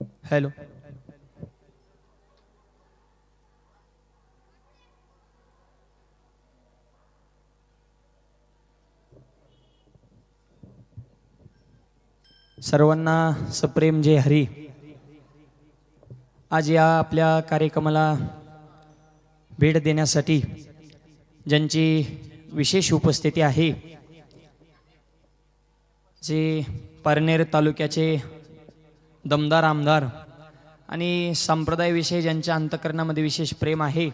Hello. सर्वांना सप्रेम जय हरी. आज या आपल्या कार्यक्रमाला भेट देण्यासाठी ज्यांची विशेष उपस्थिती आहे जे पारनेर तालुक्याचे दमदार आमदार. आणि संप्रदायाविषयी ज्यांच्या अंतकरणामध्ये विशेष प्रेम आहे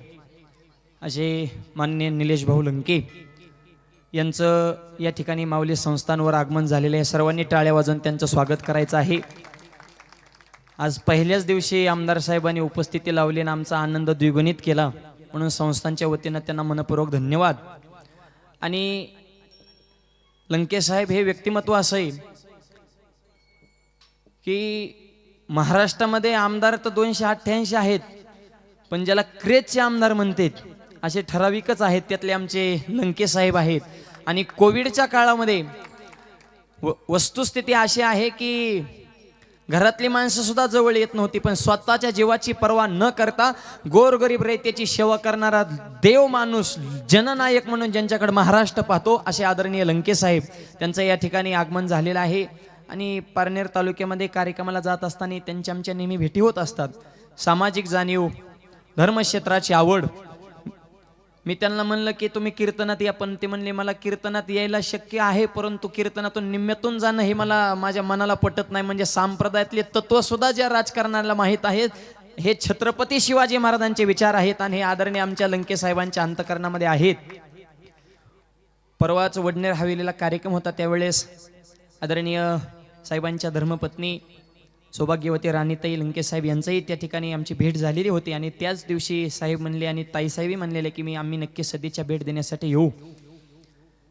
असे मान्य निलेश भाऊ लंके यांचं या ठिकाणी माऊली संस्थांवर आगमन झालेलं आहे. सर्वांनी टाळ्या वाजवून त्यांचं स्वागत करायचं आहे. आज पहिल्याच दिवशी आमदार साहेबांनी उपस्थिती लावली आणि आमचा आनंद द्विगुणित केला. म्हणून संस्थांच्या वतीनं त्यांना मनपूर्वक धन्यवाद. आणि लंकेसाहेब हे व्यक्तिमत्व असं आहे की महाराष्ट्रामध्ये आमदार तर दोनशे अठ्ठ्याऐंशी आहेत पण ज्याला क्रेजचे आमदार म्हणतात असे ठराविकच आहेत त्यातले आमचे लंके साहेब आहेत. आणि कोविडच्या काळामध्ये व वस्तुस्थिती अशी आहे की घरातली माणसं सुद्धा जवळ येत नव्हती पण स्वतःच्या जीवाची पर्वा न करता गोरगरीब रयतेची सेवा करणारा देव माणूस जननायक म्हणून ज्यांच्याकडे महाराष्ट्र पाहतो असे आदरणीय लंके साहेब त्यांचं या ठिकाणी आगमन झालेलं आहे. आणि पारनेर तालुक्यामध्ये कार्यक्रमाला जात असताना त्यांच्या आमच्या नेहमी भेटी होत असतात. सामाजिक जाणीव धर्मक्षेत्राची आवड. मी त्यांना म्हणलं की तुम्ही कीर्तनात या पण ते म्हणले मला कीर्तनात यायला शक्य आहे परंतु कीर्तनातून निम्म्यातून जाणं हे मला माझ्या मनाला पटत नाही. म्हणजे संप्रदायातले तत्वसुद्धा ज्या राजकारणाला माहीत आहेत हे छत्रपती शिवाजी महाराजांचे विचार आहेत आणि हे आदरणीय आमच्या लंके साहेबांच्या अंतकरणामध्ये आहेत. परवाच वडनेर हवेलीला कार्यक्रम होता त्यावेळेस. आदरणीय साहेबांच्या धर्मपत्नी सौभाग्यवती राणीताई लंकेश साहेब यांचंही त्या ठिकाणी आमची भेट झालेली होती आणि त्याच दिवशी साहेब म्हणले आणि ताईसाहेबही म्हणलेले की मी आम्ही नक्की सदीच्या भेट देण्यासाठी येऊ.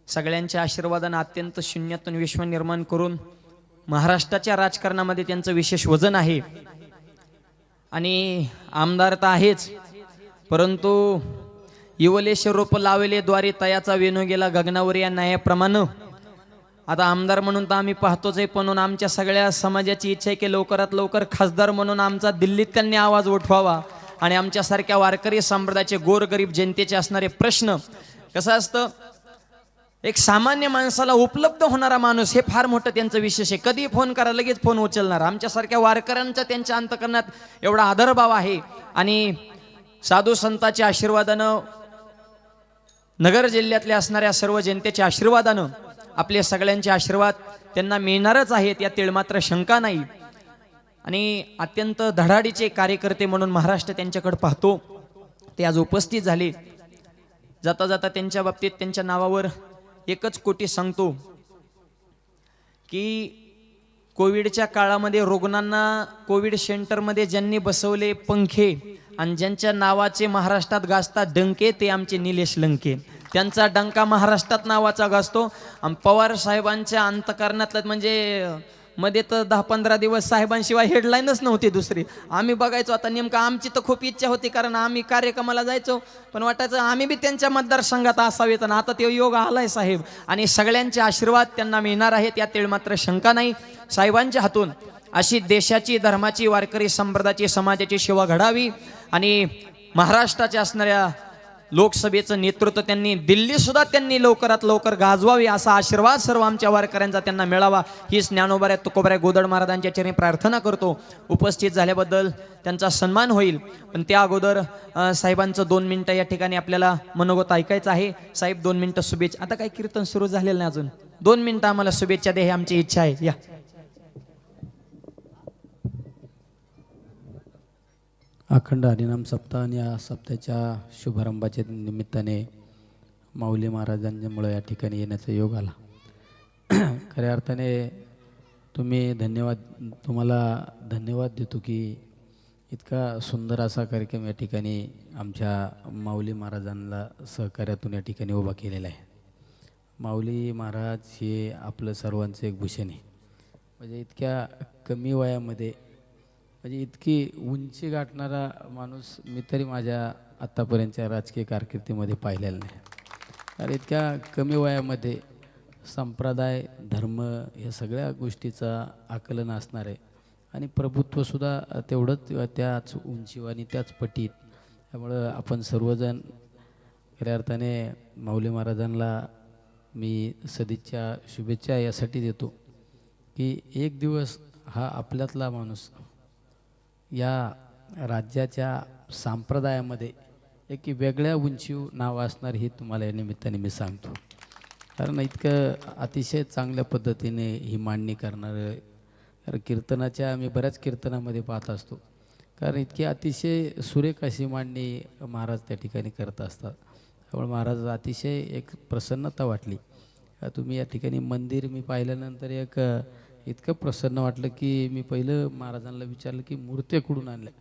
सगळ्यांच्या आशीर्वादानं अत्यंत शून्यातून विश्व निर्माण करून महाराष्ट्राच्या राजकारणामध्ये त्यांचं विशेष वजन आहे. आणि आमदार तर आहेच परंतु युवलेश रोप लावले द्वारे तयाचा वेणू गेला गगनावर या न्यायाप्रमाणे आता आमदार म्हणून तर आम्ही पाहतोच आहे पण आमच्या सगळ्या समाजाची इच्छा आहे की लवकरात लवकर खासदार म्हणून आमचा दिल्लीत त्यांनी आवाज उठवावा. आणि आमच्यासारख्या वारकरी संप्रदायाचे गोरगरीब जनतेचे असणारे प्रश्न कसं असतं? एक सामान्य माणसाला उपलब्ध होणारा माणूस हे फार मोठं त्यांचं विशेष आहे. कधी फोन करा लगेच फोन उचलणार. आमच्यासारख्या वारकऱ्यांचा त्यांच्या अंतकरणात एवढा आदरभाव आहे. आणि साधू संतांच्या आशीर्वादानं नगर जिल्ह्यातल्या असणाऱ्या सर्व जनतेच्या आशीर्वादानं आपले सगळ्यांचे आशीर्वाद त्यांना मिळणारच आहेत या तिळमात्र शंका नाही. आणि अत्यंत धडाडीचे कार्यकर्ते म्हणून महाराष्ट्र त्यांच्याकडे पाहतो. ते आज उपस्थित झाले. जाता जाता त्यांच्या बाबतीत त्यांच्या नावावर एकच कोटी सांगतो की कोविडच्या काळामध्ये रुग्णांना कोविड सेंटरमध्ये ज्यांनी बसवले पंखे आणि ज्यांच्या नावाचे महाराष्ट्रात गाजतात डंके ते आमचे निलेश लंके. त्यांचा डंका महाराष्ट्रात नावाचा गाजतो आणि पवार साहेबांच्या अंतकरणातलं म्हणजे मध्ये तर दहा पंधरा दिवस साहेबांशिवाय हेडलाईनच नव्हती दुसरी. आम्ही बघायचो आता नेमकं आमची तर खूप इच्छा होती कारण आम्ही कार्यक्रमाला जायचो. पण वाटायचं आम्ही बी त्यांच्या मतदारसंघात असावेत आणि आता ते योग आलाय साहेब. आणि सगळ्यांचे आशीर्वाद त्यांना मिळणार आहेत यातील मात्र शंका नाही. साहेबांच्या हातून अशी देशाची धर्माची वारकरी संप्रदायाची समाजाची सेवा घडावी. आणि महाराष्ट्राच्या असणाऱ्या लोकसभेचं नेतृत्व त्यांनी दिल्ली सुद्धा त्यांनी लवकरात लवकर गाजवावी असा आशीर्वाद सर्व आमच्या वारकऱ्यांचा त्यांना मिळावा. हीच ज्ञानोबऱ्या तुकोबऱ्या गोदड महाराजांच्या चरणी प्रार्थना करतो. उपस्थित झाल्याबद्दल त्यांचा सन्मान होईल. पण त्या अगोदर साहेबांचं दोन मिनटं या ठिकाणी आपल्याला मनोगत ऐकायचं आहे. साहेब दोन मिनटं शुभेच्छा. आता काही कीर्तन सुरू झालेलं नाही अजून. दोन मिनटं आम्हाला शुभेच्छा दे हे आमची इच्छा आहे. या. अखंड हरिनाम सप्ताह आणि या सप्ताहाच्या शुभारंभाच्या निमित्ताने माऊली महाराजांच्यामुळं या ठिकाणी येण्याचा योग आला. खऱ्या अर्थाने तुम्ही धन्यवाद तुम्हाला धन्यवाद देतो की इतका सुंदर असा कार्यक्रम या ठिकाणी आमच्या माऊली महाराजांना सहकार्यातून या ठिकाणी उभा केलेला आहे. माऊली महाराज हे आपलं सर्वांचं एक भूषण आहे. म्हणजे इतक्या कमी वयामध्ये म्हणजे इतकी उंची गाठणारा माणूस मी तरी माझ्या आत्तापर्यंतच्या राजकीय कारकिर्दीमध्ये पाहिलेला नाही. कारण इतक्या कमी वयामध्ये संप्रदाय धर्म या सगळ्या गोष्टीचा आकलन असणार आहे आणि प्रभुत्वसुद्धा तेवढंच त्याच उंचीवर आणि त्याच पटीत. त्यामुळं आपण सर्वजण खऱ्या अर्थाने माऊली महाराजांना मी सदिच्छा शुभेच्छा यासाठी देतो की एक दिवस हा आपल्यातला माणूस या राज्याच्या संप्रदायामध्ये एक वेगळ्या उंचीव नाव असणार हे तुम्हाला या निमित्ताने मी सांगतो. कारण इतकं अतिशय चांगल्या पद्धतीने ही मांडणी करणारं कारण कीर्तनाच्या आम्ही बऱ्याच कीर्तनामध्ये पाहत असतो. कारण इतकी अतिशय सुरेख अशी मांडणी महाराज त्या ठिकाणी करत असतात. त्यामुळे महाराज अतिशय एक प्रसन्नता वाटली. तुम्ही या ठिकाणी मंदिर मी पाहिल्यानंतर एक इतकं प्रसन्न वाटलं की मी पहिलं महाराजांना विचारलं की मूर्त्या कुठून आणल्या?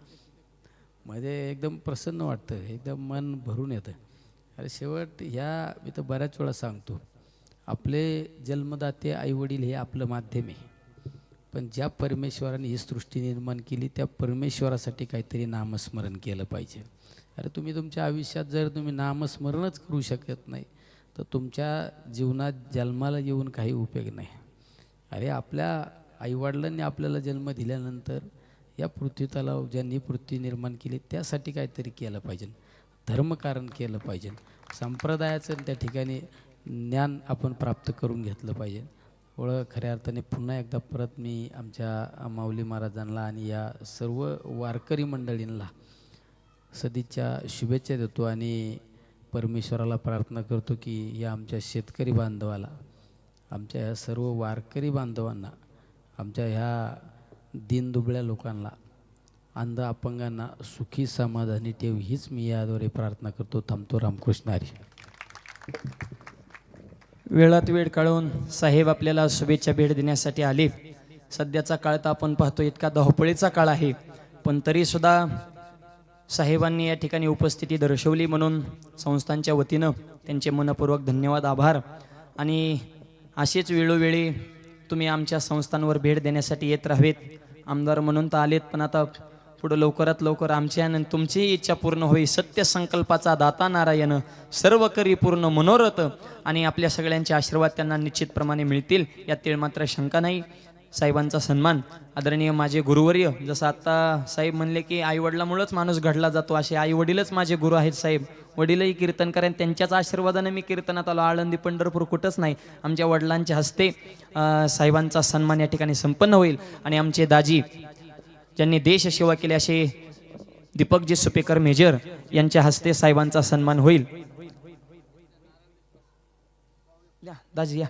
म्हणजे एकदम प्रसन्न वाटतं एकदम मन भरून येतं. अरे शेवट ह्या मी तर बऱ्याच वेळा सांगतो आपले जन्मदाते आईवडील हे आपलं माध्यम आहे. पण ज्या परमेश्वराने ही सृष्टी निर्माण केली त्या परमेश्वरासाठी काहीतरी नामस्मरण केलं पाहिजे. अरे तुम्ही तुमच्या आयुष्यात जर तुम्ही नामस्मरणच करू शकत नाही तर तुमच्या जीवनात जन्माला येऊन काही उपयोग नाही. अरे आपल्या आईवडिलांनी आपल्याला जन्म दिल्यानंतर या पृथ्वीतलाव ज्यांनी पृथ्वी निर्माण केली त्यासाठी काहीतरी केलं पाहिजे. धर्मकारण केलं पाहिजे. संप्रदायाचं त्या ठिकाणी ज्ञान आपण प्राप्त करून घेतलं पाहिजे. ओळख खऱ्या अर्थाने पुन्हा एकदा परत मी आमच्या माऊली महाराजांना आणि या सर्व वारकरी मंडळींना सदिच्छा शुभेच्छा देतो आणि परमेश्वराला प्रार्थना करतो की या आमच्या शेतकरी बांधवाला आमच्या ह्या सर्व वारकरी बांधवांना आमच्या ह्या दीनदुबळ्या लोकांना अंध अपंगांना सुखी समाधानी ठेव हीच मी याद्वारे प्रार्थना करतो. थांबतो रामकृष्ण हरी. वेळात वेळ काढून साहेब आपल्याला शुभेच्छा भेट देण्यासाठी आले. सध्याचा काळ तर आपण पाहतो इतका धावपळीचा काळ आहे पण तरी सुद्धा साहेबांनी या ठिकाणी उपस्थिती दर्शवली म्हणून संस्थांच्या वतीनं त्यांचे मनपूर्वक धन्यवाद आभार. आणि असेच वेळोवेळी तुम्ही आमच्या संस्थांवर भेट देण्यासाठी येत राहावेत. आमदार म्हणून तर आलेत पण आता पुढं लवकरात लवकर आमची आणि तुमचीही इच्छा पूर्ण होई सत्य संकल्पाचा दाता नारायण सर्व करी पूर्ण मनोरथ आणि आपल्या सगळ्यांचे आशीर्वाद त्यांना निश्चितप्रमाणे मिळतील. यात मात्र शंका नाही. साहेबांचा सन्मान. आदरणीय माझे गुरुवर्य जसं आता साहेब म्हणले की आईवडिलामुळंच माणूस घडला जातो असे आई वडीलच माझे गुरु आहेत साहेब. वडीलही कीर्तन करेन त्यांच्याच आशीर्वादाने मी कीर्तनात आलो. आळंदी पंढरपूर कुठंच नाही. आमच्या वडिलांच्या हस्ते साहेबांचा सन्मान या ठिकाणी संपन्न होईल. आणि आमचे दाजी ज्यांनी देशसेवा केली असे दीपकजी सुपेकर मेजर यांच्या हस्ते साहेबांचा सन्मान होईल. या दाजी या.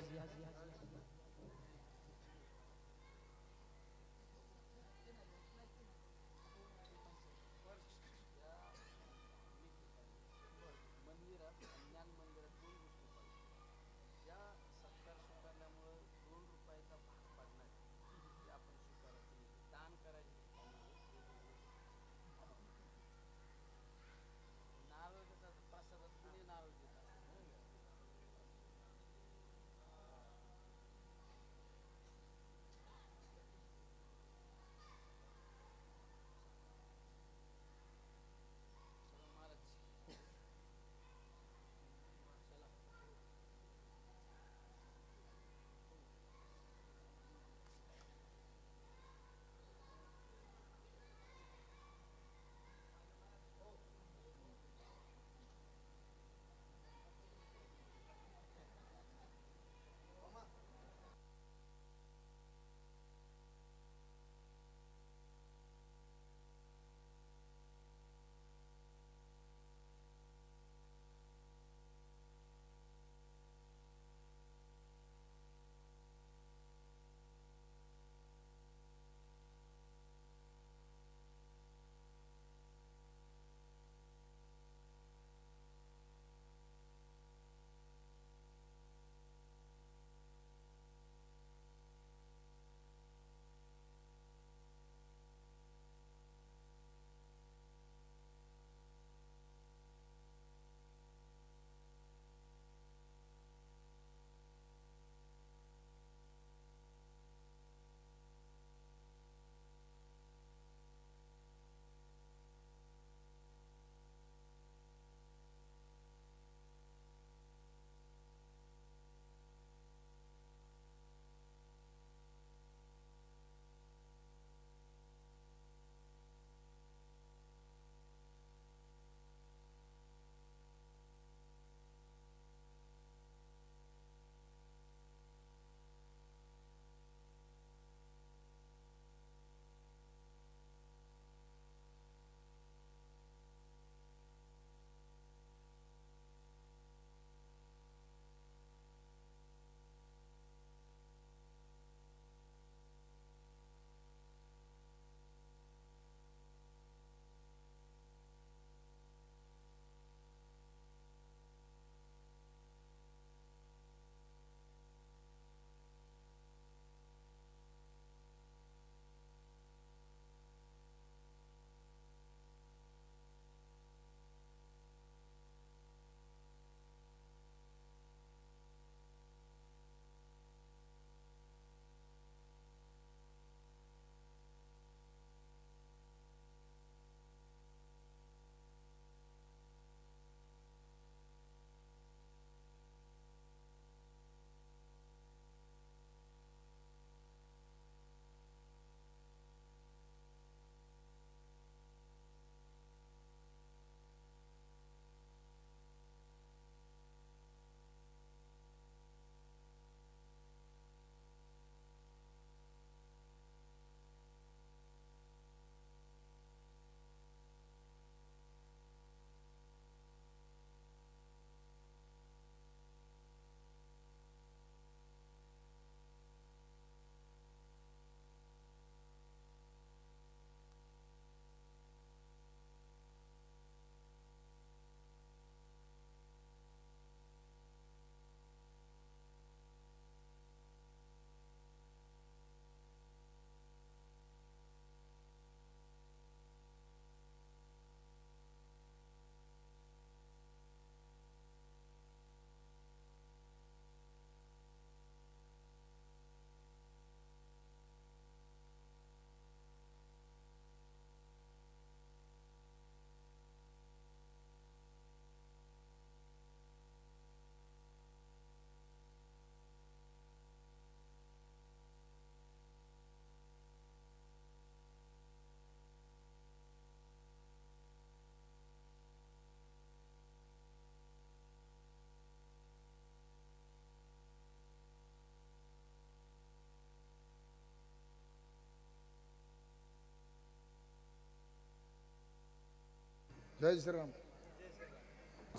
जय श्रीराम.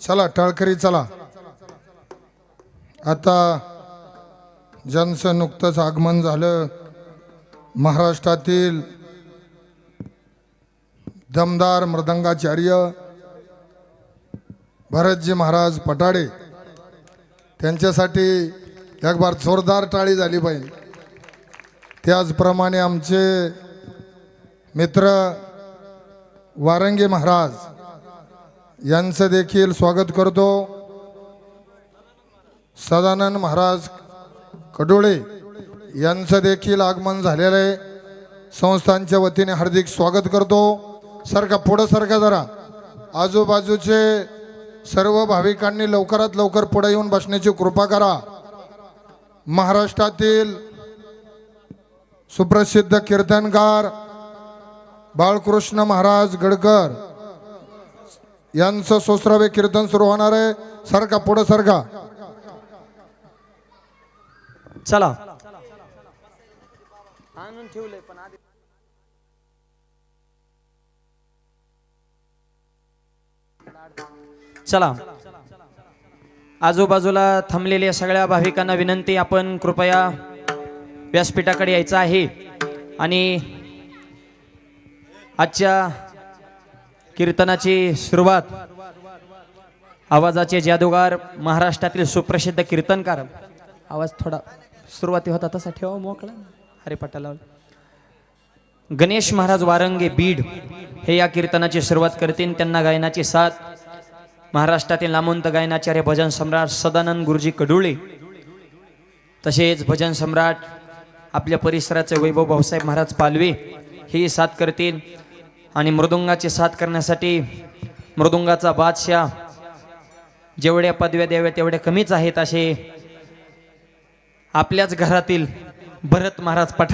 चला टाळकरी चला. आता ज्यांचं नुकतंच आगमन झालं. महाराष्ट्रातील दमदार मृदंगाचार्य भरतजी महाराज पटाडे त्यांच्यासाठी एक बार जोरदार टाळी झाली पाहिजे. त्याचप्रमाणे आमचे मित्र वारंगे महाराज यांचं देखील स्वागत करतो. सदानंद महाराज कडोळे यांचं देखील आगमन झालेलं आहे. संस्थांच्या वतीने हार्दिक स्वागत करतो. सारखा पुढं सारखा जरा. आजूबाजूचे सर्व भाविकांनी लवकरात लवकर पुढे येऊन बसण्याची कृपा करा. महाराष्ट्रातील सुप्रसिद्ध कीर्तनकार बाळकृष्ण महाराज गडकर यांचं सोसरावे कीर्तन सुरू होणार आहे. सारखा पुढं सारखा. चला. चला. आजूबाजूला थांबलेल्या सगळ्या भाविकांना विनंती आपण कृपया व्यासपीठाकडे यायचं आहे. आणि आजच्या कीर्तनाची सुरुवात आवाजाचे जादूगार महाराष्ट्रातील सुप्रसिद्ध कीर्तनकार. आवाज थोडा सुरुवाती होता तसा ठेवा हो, मोकळा. हरिपाटाला गणेश महाराज वारंगे बीड हे या कीर्तनाची सुरुवात करतील. त्यांना गायनाची साथ. महाराष्ट्रातील नामवंत गायनाचार्य भजन सम्राट सदानंद गुरुजी कडुळे. तसेच भजन सम्राट आपल्या परिसराचे वैभव भाऊसाहेब महाराज पालवे हे साथ करतील. आणि मृदुंगाची साथ करण्यासाठी मृदुंगाचा बादशाह जेवढ्या पदव्या द्याव्या तेवढ्या कमीच आहेत असे आपल्याच घरातील भरत महाराज पठाण